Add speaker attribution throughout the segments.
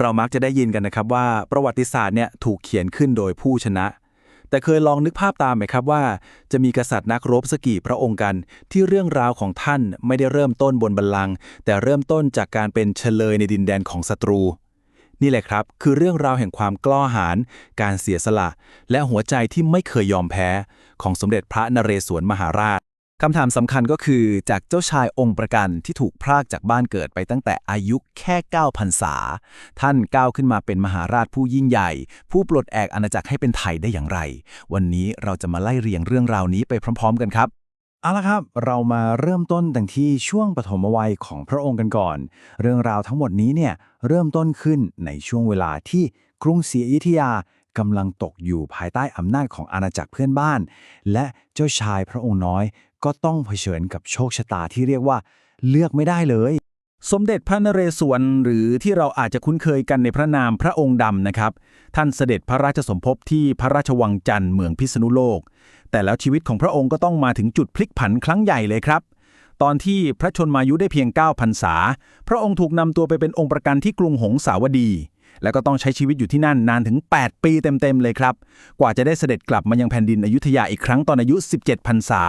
Speaker 1: เรามักจะได้ยินกันนะครับว่าประวัติศาสตร์เนี่ยถูกเขียนขึ้นโดยผู้ชนะ แต่เคยลองนึกภาพตามไหมครับว่า จะมีกษัตริย์นักรบสกี่พระองค์กัน ที่เรื่องราวของท่านไม่ได้เริ่มต้นบนบัลลังก์แต่เริ่มต้นจากการเป็นเฉลยในดินแดนของศัตรู นี่แหละครับ คือเรื่องราวแห่งความกล้าหาญการเสียสละ และหัวใจที่ไม่เคยยอมแพ้ ของสมเด็จพระนเรศวรมหาราช
Speaker 2: คำถามสำคัญก็คือจากเจ้าชายองค์ประกันที่ถูกพรากจากบ้านเกิดไปตั้งแต่อายุแค่9พรรษา ท่านก้าวขึ้นมาเป็นมหาราชผู้ยิ่งใหญ่ ผู้ปลดแอกอาณาจักรให้เป็นไทยได้อย่างไร วันนี้เราจะมาไล่เรียงเรื่องราวนี้ไปพร้อม ๆ กันครับเอาละครับ เรามาเริ่มต้นตั้งที่ช่วงปฐมวัยของพระองค์กันก่อน เรื่องราวทั้งหมดนี้เนี่ยเริ่มต้นขึ้นในช่วงเวลาที่กรุงศรีอยุธยากำลังตกอยู่ภายใต้อำนาจของอาณาจักรเพื่อนบ้าน และเจ้าชายพระองค์น้อย ก็ต้องเผชิญกับโชคชะตาที่เรียกว่าเลือกไม่ได้เลย
Speaker 1: สมเด็จพระนเรศวรหรือที่เราอาจจะคุ้นเคยกันในพระนามพระองค์ดำนะครับ ท่านเสด็จพระราชสมภพที่พระราชวังจันทร์เมืองพิษณุโลก แต่แล้วชีวิตของพระองค์ก็ต้องมาถึงจุดพลิกผันครั้งใหญ่เลยครับ ตอนที่พระชนมายุได้เพียง9พรรษา พระองค์ถูกนำตัวไปเป็นองค์ประกันที่กรุงหงสาวดีแล้วก็ต้องใช้ชีวิตอยู่ที่นั่นนานถึง 8 ปีเต็ม ๆ เลยครับ กว่าจะได้เสด็จกลับมายังแผ่นดินอยุธยาอีกครั้งตอนอายุ 17 พรรษา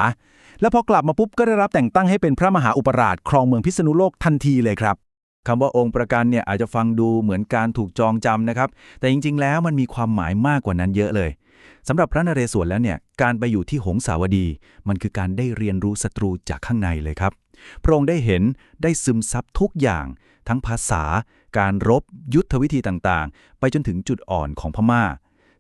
Speaker 1: แล้วพอกลับมาปุ๊บก็ได้รับแต่งตั้งให้เป็นพระมหาอุปราชครองเมืองพิษณุโลกทันทีเลยครับคำว่าองค์ประกันเนี่ยอาจจะฟังดูเหมือนการถูกจองจำนะครับ แต่จริงๆ แล้วมันมีความหมายมากกว่านั้นเยอะเลยสำหรับพระนเรศวรแล้วเนี่ยการไปอยู่ที่หงสาวดี มันคือการได้เรียนรู้ศัตรูจากข้างในเลยครับ พระองค์ได้เห็นได้ซึมซับทุกอย่าง ทั้งภาษา การรบยุทธวิธีต่างๆ ไปจนถึงจุดอ่อนของพม่า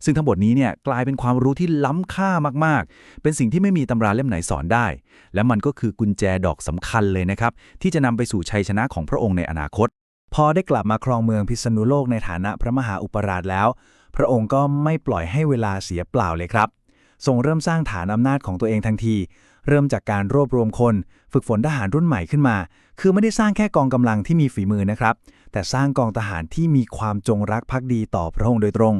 Speaker 1: ซึ่งทั้งหมดนี้เนี่ยกลายเป็นความรู้ที่ล้ำค่ามากๆ เป็นสิ่งที่ไม่มีตำราเล่มไหนสอนได้ และมันก็คือกุญแจดอกสำคัญเลยนะครับ ที่จะนำไปสู่ชัยชนะของพระองค์ในอนาคต
Speaker 2: พอได้กลับมาครองเมืองพิษณุโลกในฐานะพระมหาอุปราชแล้ว พระองค์ก็ไม่ปล่อยให้เวลาเสียเปล่าเลยครับทรงเริ่มสร้างฐานอำนาจของตัวเองทันที เริ่มจากการรวบรวมคน ฝึกฝนทหารรุ่นใหม่ขึ้นมา คือไม่ได้สร้างแค่กองกำลังที่มีฝีมือนะครับ แต่สร้างกองทหารที่มีความจงรักภักดีต่อพระองค์โดยตรง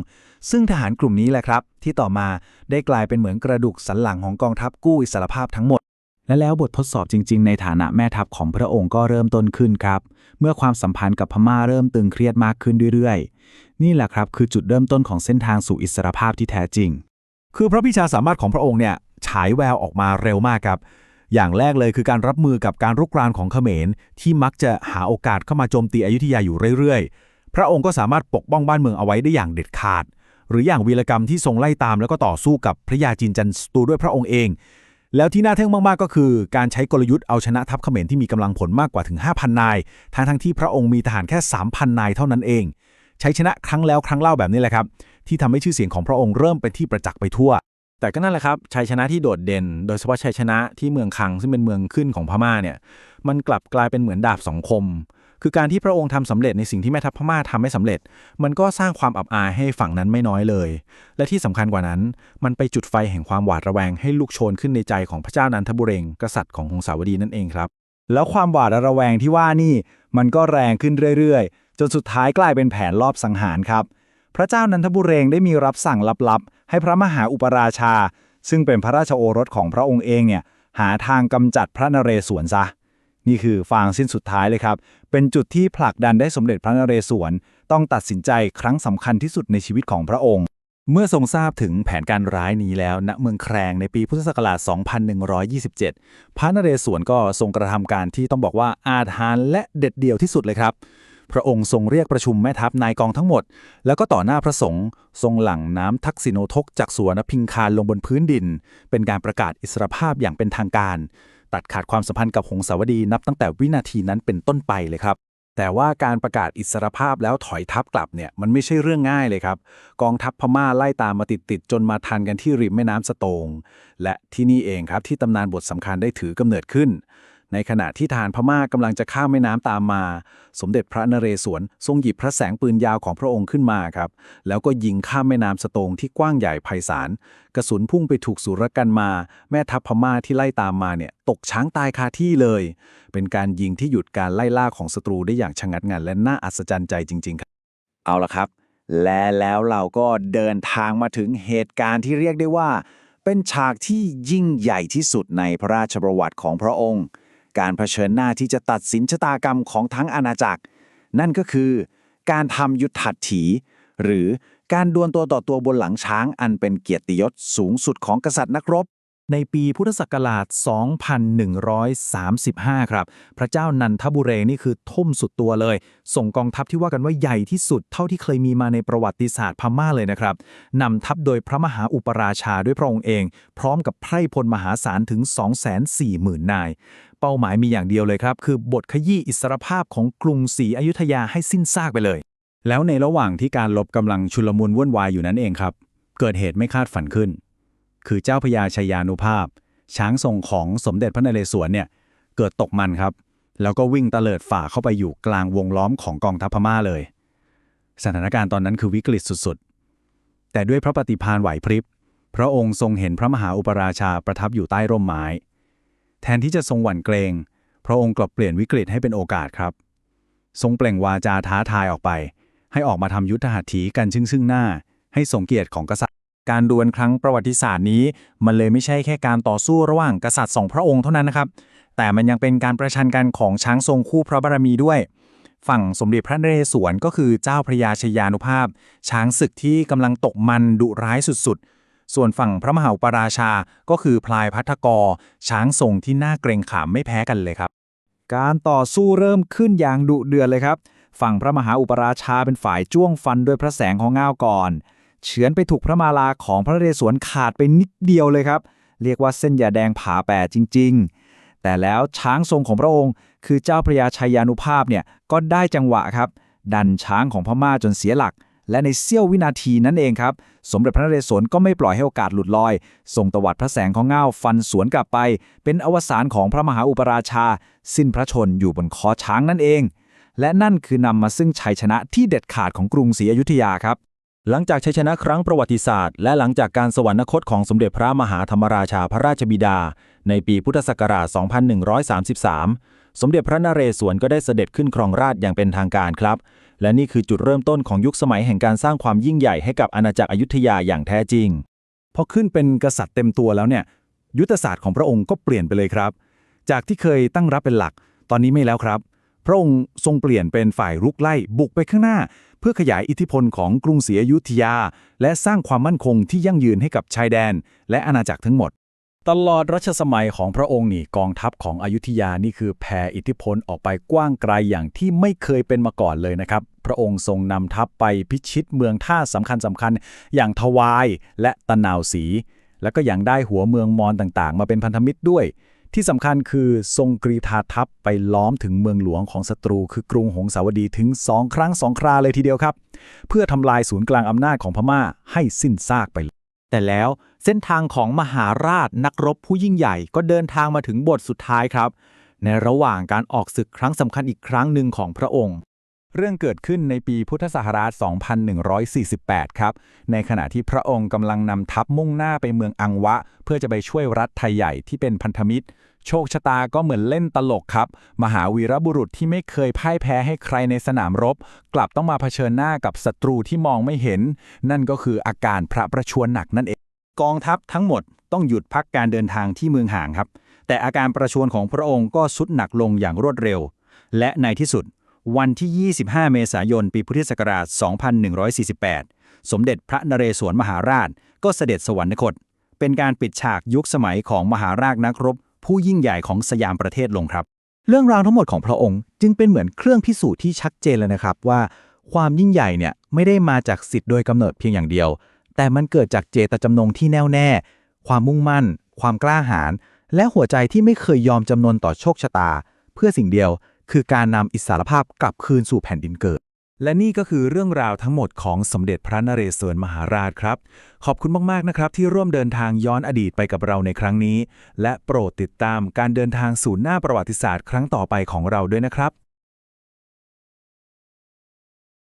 Speaker 2: ซึ่งทหารกลุ่มนี้แหละครับ ที่ต่อมาได้กลายเป็นเหมือนกระดูกสันหลังของกองทัพกู้อิสรภาพทั้งหมด และแล้วบททดสอบจริง ๆ ในฐานะแม่ทัพของพระองค์ก็เริ่มต้นขึ้นครับ เมื่อความสัมพันธ์กับพม่าเริ่มตึงเครียดมากขึ้นเรื่อยๆ นี่แหละครับคือจุดเริ่มต้นของเส้นทางสู่อิสรภาพที่แท้จริง
Speaker 3: คือพระพิชาสามารถของพระองค์เนี่ยฉายแววออกมาเร็วมากครับ อย่างแรกเลยคือการรับมือกับการรุกรานของเขมร ที่มักจะหาโอกาสเข้ามาโจมตีอยุธยาอยู่เรื่อยๆ พระองค์ก็สามารถปกป้องบ้านเมืองเอาไว้ได้อย่างเด็ดขาด หรืออย่างวีรกรรมที่ทรงไล่ตามแล้วก็ต่อสู้กับพระยาจินจันสตูด้วยพระองค์เอง แล้วที่น่าทึ่งมากๆก็คือ การใช้กลยุทธ์เอาชนะทัพเขมรที่มีกำลังผลมากกว่าถึง 5,000 นาย ทั้งทั้งที่พระองค์มีทหารแค่ 3,000 นายเท่านั้นเอง ใช้ชนะครั้งแล้วครั้งเล่าแบบนี้แหละครับที่ทำให้ชื่อเสียงของพระองค์เริ่มเป็นที่ประจักษ์ไปทั่ว
Speaker 1: แต่ก็นั่นแหละครับชัยชนะที่โดดเด่น โดยเฉพาะชัยชนะที่เมืองคังซึ่งเป็นเมืองขึ้นของพม่าเนี่ยมันกลับกลายเป็นเหมือนดาบสองคม คือการที่พระองค์ทำสำเร็จในสิ่งที่แม่ทัพพม่าทำไม่สำเร็จ มันก็สร้างความอับอายให้ฝั่งนั้นไม่น้อยเลย และที่สำคัญกว่านั้น มันไปจุดไฟแห่งความหวาดระแวงให้ลุกโชนขึ้นในใจของพระเจ้านันทบุเรงกษัตริย์ของหงสาวดีนั่นเองครับ
Speaker 2: แล้วความหวาดระแวงที่ว่านี่ มันก็แรงขึ้นเรื่อยๆ จนสุดท้ายกลายเป็นแผนลอบสังหารครับ พระเจ้านันทบุเรงได้มีรับสั่งลับๆ ให้พระมหาอุปราชา ซึ่งเป็นพระราชโอรสของพระองค์เองเนี่ยหาทางกำจัดพระนเรศวรซะ นี่คือฟางสิ้นสุดท้ายเลยครับ เป็นจุดที่ผลักดันได้สมเด็จพระนเรศวรต้องตัดสินใจครั้งสำคัญที่สุดในชีวิตของพระองค์
Speaker 1: เมื่อทรงทราบถึงแผนการร้ายนี้แล้วณเมืองแครงในปีพุทธศักราช 2127 พระนเรศวรก็ทรงกระทำการที่ต้องบอกว่าอาถรรพ์และเด็ดเดี่ยวที่สุดเลยครับ พระองค์ทรงเรียกประชุมแม่ทัพนายกองทั้งหมด แล้วก็ต่อหน้าพระสงฆ์ทรงหลั่งน้ำทักษิโนทกจากสวนพิงคารลงบนพื้นดิน เป็นการประกาศอิสรภาพอย่างเป็นทางการ ตัดขาดความสัมพันธ์กับหงสาวดีนับตั้งแต่วินาทีนั้นเป็นต้นไปเลยครับแต่ว่าการประกาศอิสรภาพแล้วถอยทัพกลับเนี่ยมันไม่ใช่เรื่องง่ายเลยครับ กองทัพพม่าไล่ตามมาติดๆจนมาทันกันที่ริมแม่น้ำสโตง และที่นี่เองครับที่ตำนานบทสำคัญได้ถือกำเนิดขึ้น ในขณะที่ทหารพม่ากำลังจะข้ามแม่น้ำตามมา สมเด็จพระนเรศวรทรงหยิบพระแสงปืนยาวของพระองค์ขึ้นมาครับ แล้วก็ยิงข้ามแม่น้ำสโตงที่กว้างใหญ่ไพศาล กระสุนพุ่งไปถูกสุรกันมา แม่ทัพพม่าที่ไล่ตามมาเนี่ยตกช้างตายคาที่เลย เป็นการยิงที่หยุดการไล่ล่าของศัตรูได้อย่างชะงัดงันและน่าอัศจรรย์ใจจริง ๆ ครับ
Speaker 2: เอาละครับ และแล้วเราก็เดินทางมาถึงเหตุการณ์ที่เรียกได้ว่า เป็นฉากที่ยิ่งใหญ่ที่สุดในพระราชประวัติของพระองค์ การเผชิญหน้าที่จะตัดสินชะตากรรมของทั้งอาณาจักร นั่นก็คือการทำยุทธัตถี หรือการดวลตัวต่อตัวบนหลังช้างอันเป็นเกียรติยศสูงสุดของกษัตริย์นักรบ
Speaker 3: ในปีพุทธศักราช 2135 ครับ พระเจ้านันทบุเรงนี่คือทุ่มสุดตัวเลย ส่งกองทัพที่ว่ากันว่าใหญ่ที่สุดเท่าที่เคยมีมาในประวัติศาสตร์พม่าเลยนะครับนำทัพโดยพระมหาอุปราชาด้วยพระองค์เอง พร้อมกับไพร่พลมหาศาลถึง 240,000 นาย เป้าหมายมีอย่างเดียวเลยครับ คือบทขยี้อิสรภาพของกรุงศรีอยุธยาให้สิ้นซากไปเลย
Speaker 1: แล้วในระหว่างที่การลบกำลังชุลมุนวุ่นวายอยู่นั้นเองครับ เกิดเหตุไม่คาดฝันขึ้น คือเจ้าพญาชยานุภาพ ช้างทรงของสมเด็จพระนเรศวรเนี่ยเกิดตกมันครับ แล้วก็วิ่งตะเลิดฝ่าเข้าไปอยู่กลางวงล้อมของกองทัพพม่าเลย สถานการณ์ตอนนั้นคือวิกฤตสุดๆ แต่ด้วยพระปฏิภาณไหวพริบพระองค์ทรงเห็นพระมหาอุปราชาประทับอยู่ใต้ร่มไม้ แทนที่จะทรงหวั่นเกรงพระองค์กลับเปลี่ยนวิกฤตให้เป็นโอกาสครับ ทรงเปล่งวาจาท้าทายออกไป ให้ออกมาทำยุทธหัตถีกันซึ่งซึ่งหน้า ให้สงเกียรติของกษัตริย์ การดวลครั้งประวัติศาสตร์นี้ มันเลยไม่ใช่แค่การต่อสู้ระหว่างกษัตริย์สองพระองค์เท่านั้นนะครับ แต่มันยังเป็นการประชันกันของช้างทรงคู่พระบารมีด้วย ฝั่งสมเด็จพระนเรศวรก็คือเจ้าพระยาชยานุภาพ ช้างศึกที่กำลังตกมันดุร้ายสุดๆ ส่วนฝั่งพระมหาอุปราชาก็คือพลายพัทกร ช้างทรงที่น่าเกรงขามไม่แพ้กันเลยครับ
Speaker 3: การต่อสู้เริ่มขึ้นอย่างดุเดือดเลยครับ ฝั่งพระมหาอุปราชาเป็นฝ่ายจ้วงฟันด้วยพระแสงของง้าวก่อน เฉือนไปถูกพระมาลาของพระเรศวรขาดไปนิดเดียวเลยครับ เรียกว่าเส้นยาแดงผ่าแปดจริง ๆ แต่แล้วช้างทรงของพระองค์ คือเจ้าพระยาชัยยานุภาพเนี่ยก็ได้จังหวะครับ ดันช้างของพม่าจนเสียหลัก และในเสี้ยววินาทีนั้นเองครับ สมเด็จพระนเรศวรก็ไม่ปล่อยให้โอกาสหลุดลอย ส่งตวัดพระแสงของเงาฟันสวนกลับไป เป็นอวสานของพระมหาอุปราชา สิ้นพระชนอยู่บนคอช้างนั่นเอง และนั่นคือนำมาซึ่งชัยชนะที่เด็ดขาดของกรุงศรีอยุธยาครับ
Speaker 1: หลังจากชัยชนะครั้งประวัติศาสตร์ และหลังจากการสวรรคตของสมเด็จพระมหาธรรมราชาพระราชบิดา ในปีพุทธศักราช 2133 สมเด็จพระนเรศวรก็ได้เสด็จขึ้นครองราชย์อย่างเป็นทางการครับ และนี่คือจุดเริ่มต้นของยุคสมัยแห่งการสร้างความยิ่งใหญ่ให้กับอาณาจักรอยุธยาอย่างแท้จริง พอขึ้นเป็นกษัตริย์เต็มตัวแล้วเนี่ยยุทธศาสตร์ของพระองค์ก็เปลี่ยนไปเลยครับ จากที่เคยตั้งรับเป็นหลัก ตอนนี้ไม่แล้วครับ พระองค์ทรงเปลี่ยนเป็นฝ่ายรุกไล่บุกไปข้างหน้า เพื่อขยายอิทธิพลของกรุงศรีอยุธยา และสร้างความมั่นคงที่ยั่งยืนให้กับชายแดน และอาณาจักรทั้งหมด ตลอดรัชสมัยของพระองค์นี่กองทัพของอยุธยานี่คือแผ่อิทธิพลออกไปกว้างไกลอย่างที่ไม่เคยเป็นมาก่อนเลยนะครับ พระองค์ทรงนำทัพไปพิชิตเมืองท่าสำคัญสำคัญๆอย่างทวายและตะนาวศรีแล้วก็ยังได้หัวเมืองมอญต่างๆ มาเป็นพันธมิตรด้วย ที่สำคัญคือทรงกรีธาทัพไปล้อมถึงเมืองหลวงของศัตรู คือกรุงหงสาวดีถึงสองครั้งสองคราเลยทีเดียวครับ เพื่อทำลายศูนย์กลางอำนาจของพม่าให้สิ้นซากไป
Speaker 4: แต่แล้วเส้นทางของมหาราชนักรบผู้ยิ่งใหญ่ก็เดินทางมาถึงบทสุดท้ายครับ ในระหว่างการออกศึกครั้งสำคัญอีกครั้งหนึ่งของพระองค์
Speaker 3: เรื่องเกิดขึ้นในปีพุทธศักราช 2148 ครับ ในขณะที่พระองค์กำลังนำทัพมุ่งหน้าไปเมืองอังวะ เพื่อจะไปช่วยรัฐไทยใหญ่ที่เป็นพันธมิตร โชคชะตาก็เหมือนเล่นตลกครับ มหาวีรบุรุษที่ไม่เคยพ่ายแพ้ให้ใครในสนามรบ กลับต้องมาเผชิญหน้ากับศัตรูที่มองไม่เห็น นั่นก็คืออาการพระประชวรหนักนั่นเอง
Speaker 1: กองทัพทั้งหมดต้องหยุดพักการเดินทางที่เมืองห่างครับ แต่อาการประชวรของพระองค์ก็สุดหนักลงอย่างรวดเร็ว และในที่สุด วันที่ 25 เมษายน ปีพุทธศักราช 2148 สมเด็จพระนเรศวรมหาราช ก็เสด็จสวรรคต เป็นการปิดฉากยุคสมัยของมหาราชนักรบ ผู้ยิ่งใหญ่ของสยามประเทศลงครับ
Speaker 4: เรื่องราวทั้งหมดของพระองค์จึงเป็นเหมือนเครื่องพิสูจน์ที่ชัดเจนเลยนะครับว่า ความยิ่งใหญ่เนี่ยไม่ได้มาจากสิทธิ์โดยกำเนิดเพียงอย่างเดียว แต่มันเกิดจากเจตจำนงที่แน่วแน่ ความมุ่งมั่น ความกล้าหาญและหัวใจที่ไม่เคยยอมจำนนต่อโชคชะตา เพื่อสิ่งเดียวคือการนำอิสรภาพกลับคืนสู่แผ่นดินเกิด
Speaker 3: และนี่ก็คือเรื่องราวทั้งหมดของสมเด็จพระนเรศวรมหาราชครับ ขอบคุณมาก ๆ นะครับ ที่ร่วมเดินทางย้อนอดีตไปกับเราในครั้งนี้ และโปรดติดตามการเดินทางสู่หน้าประวัติศาสตร์ครั้งต่อไปของเราด้วยนะครับ